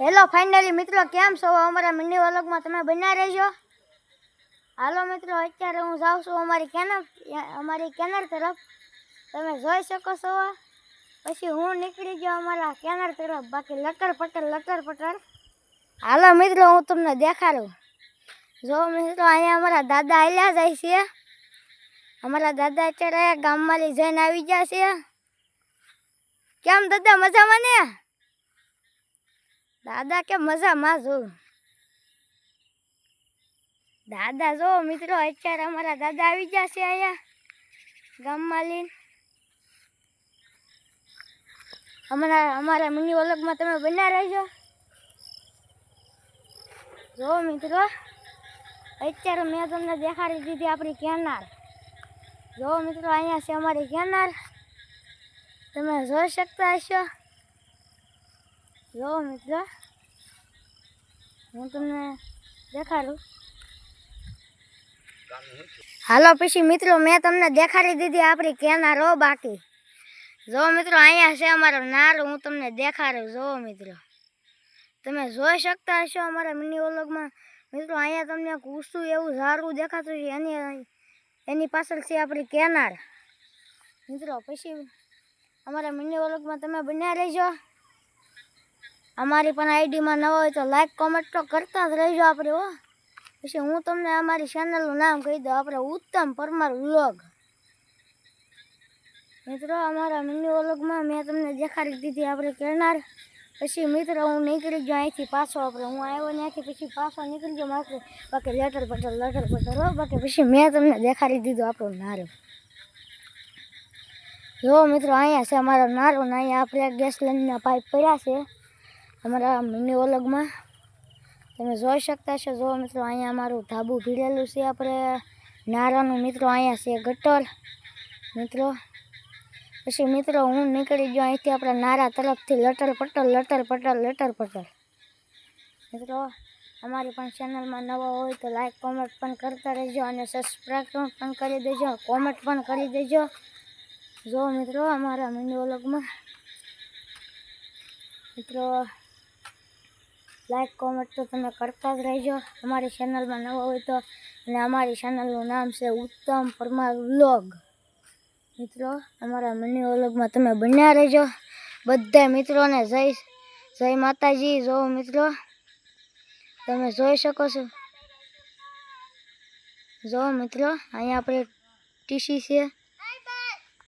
Hello finally મિત્રો, કેમ છો? અમારા મિની વ્લોગમાં તમે બન્યા રહેજો. હાલો, મિત્રો, અત્યારે હું જાઉં છું અમારી કેનર અમારી કેનર તરફ. તમે જોઈ શકો છો. પછી હું નીકળી ગયો અમારા કેનર તરફ. બાકી લટર પટર લટર પટર હાલો, મિત્રો, હું તમને દેખાડું. જો, મિત્રો, અહીંયા અમારા દાદા આવ્યા જાય છે. અમારા દાદા અત્યારે ગામમાંથી જઈને આવી ગયા છે. કેમ, દાદા, મજામાં ને? દાદા કે મજામાં છું. દાદા જો મિત્રો, અત્યારે અમારા દાદા આવી ગયા છે અહીંયા ગામમાં લઈને. અમારા અમારા મિની ઓલગમાં તમે બના રહેજો. જો મિત્રો, અત્યારે મેં તમને દેખાડી દીધી આપણી કેનાર જો મિત્રો, અહીંયા છે અમારી કેનાર તમે જોઈ શકતા હશો. જો મિત્રો, હું તમને દેખાડું. હાલો પછી મિત્રો, મેં તમને દેખાડી દીધી આપણી કેનારો બાકી. જો મિત્રો, અહીંયા છે અમારો નાર, હું તમને દેખાડું. જો મિત્રો, તમે જોઈ શકતા હશો અમારા મિની ઓલોગમાં મિત્રો, અહીંયા તમને કૂસું એવું ઝાડવું દેખાતું છે, એની એની પાછળ છે આપણી કેનાર. મિત્રો, પછી અમારા મિની ઓલોગમાં તમે બન્યા રહેજો. અમારી પણ આઈડીમાં નવા હોય તો લાઈક કોમેન્ટ તો કરતા જ રહેજો આપણે, હો. પછી હું તમને અમારી ચેનલનું નામ કહી દઉં, આપણે ઉત્તમ પરમાર વ્લોગ મિત્રો, અમારા મિની વ્લોગમાં મેં તમને દેખાડી દીધી આપણે કેનાર. પછી મિત્રો, હું નીકળી ગયો અહીંથી પાછો આપણે, હું આવ્યો ત્યાંથી પછી પાછો નીકળી ગયો માત્ર બાકી લેટર પટર લેટર પટર હો. બાકી પછી મેં તમને દેખાડી દીધું આપણો નારો. જો મિત્રો, અહીંયા છે અમારો નારો ને અહીંયા આપણે ગેસ સિલિન્ડરના પાઇપ પડ્યા છે. અમારા મિની ઓલગમાં તમે જોઈ શકતા છો જો મિત્રો, અહીંયા અમારું ધાબુ ભીડેલું છે. આપણે નારાનું મિત્રો અહીંયા છે ગટર. મિત્રો, પછી મિત્રો, હું નીકળી ગયો અહીંથી આપણા નારા તરફથી. લટર પટલ લટર પટલ લટર પટલ મિત્રો, અમારી પણ ચેનલમાં નવા હોય તો લાઈક કોમેન્ટ પણ કરતા રહેજો અને સબસ્ક્રાઈબ પણ કરી દેજો. કોમેન્ટ પણ કરી દેજો. જો મિત્રો, અમારા મિની વ્લોગમાં મિત્રો લાઈક કોમેન્ટ તો તમે કરતા જ રહેજો. અમારી ચેનલમાં નવા હોય તો, અને અમારી ચેનલનું નામ છે ઉત્તમ પરમાર વ્લોગ. મિત્રો, અમારા મની વ્લોગમાં તમે બન્યા રહેજો. બધા મિત્રોને જય જય માતાજી. જો મિત્રો, તમે જોઈ શકો છો. જો મિત્રો, અહીંયા આપણે ટીસી છે.